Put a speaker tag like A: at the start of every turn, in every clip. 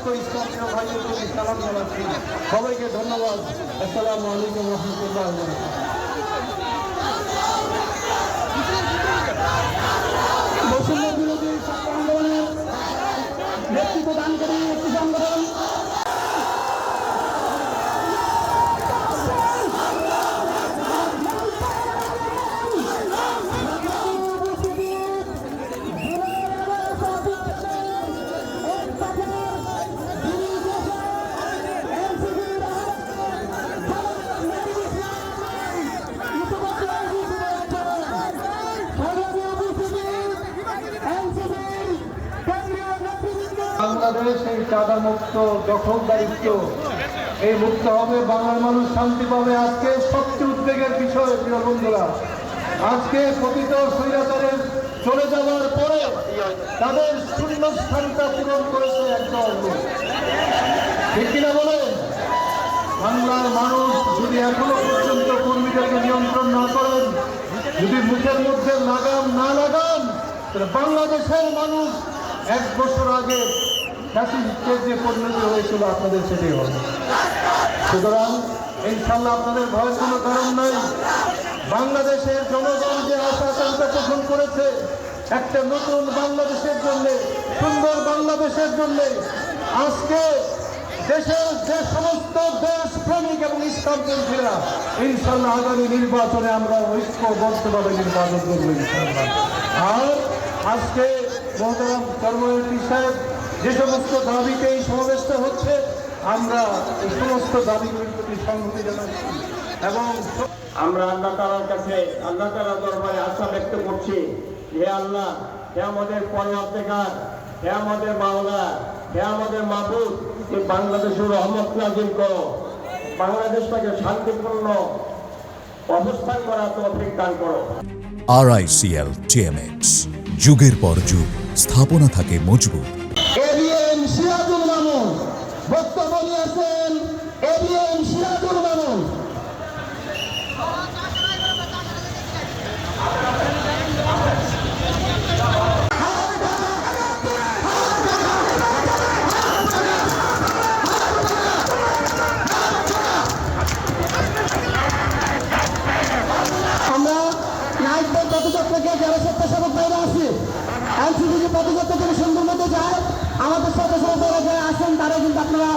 A: সমস্ত ইসলামীয় ভাইয়ের প্রতি সালাম জানাচ্ছি সবাইকে ধন্যবাদ। আসসালামু আলাইকুম রহমতুল্লাহ বাংলাদেশ এই চাঁদা মুক্ত দখলদারিত্ব এই মুক্ত হবে, বাংলার মানুষ শান্তি পাবে। আজকে সবচেয়ে উদ্বেগের বিষয়, প্রিয় বন্ধুরা। আজকে পতিত স্বৈরাচারের চলে যাওয়ার পরে তাদের শূন্য স্থানটা পূরণ করেছে একদল লোক। ঠিক কিনা বলেন? বাংলার মানুষ যদি এখনও পর্যন্ত কর্মীদেরকে নিয়ন্ত্রণ না করেন, যদি মুখের মধ্যে লাগাম না লাগান, তাহলে বাংলাদেশের মানুষ এক বছর আগে ফ্যাসিস্টের যে পরিণতি হয়েছিল আপনাদের সেটাই হবে। সুতরাং ইনশাল্লাহ আপনাদের ভয়ের কোনো কারণ নাই। বাংলাদেশের জনগণ যে আশা আকাঙ্ক্ষা পোষণ করেছে, একটা নতুন বাংলাদেশের জন্য, সুন্দর বাংলাদেশের জন্য, আজকে দেশের যে সমস্ত দেশ প্রেমিক এবং ইসলামপন্থীরা ইনশাল্লাহ আগামী নির্বাচনে আমরা ঐক্যবদ্ধভাবে নির্বাচন করব ইনশাল্লাহ আর আজকে মহতারাম কর্মনীতি সাহেব যে সমস্ত দাবিতে এই সমাবেশটা হচ্ছে আমরা এই সমস্ত দাবিগুলির প্রতি সংহতি জানাচ্ছি এবং
B: আমরা আল্লাহ তালার কাছে আল্লাহ তালা দরবারে আশা ব্যক্ত করছি হে আল্লাহ হে আমাদের পরমাত্মেকার হে আমাদের মাওলা হে আমাদের মাহবুদ এই বাংলাদেশের রহমত নাজিল করো। বাংলাদেশটাকে শান্তিপূর্ণ অবস্থান করা তৌফিক দান করো।
C: আরআইসিএল টিএমএক্স যুগের পর যুগ স্থাপনা থাকে মজবুত।
D: নাইটদের পদযাত্রা থেকে যারা স্বেচ্ছাসেবক বাইরে আছি এনসিপি যে পদযাত্রা থেকে সুন্দর মধ্যে যায়, আমাদের সাথে যারা আসেন তারা কিন্তু আপনারা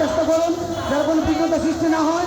D: চেষ্টা করুন যার কোনো বিঘ্নতা সৃষ্টি না হয়।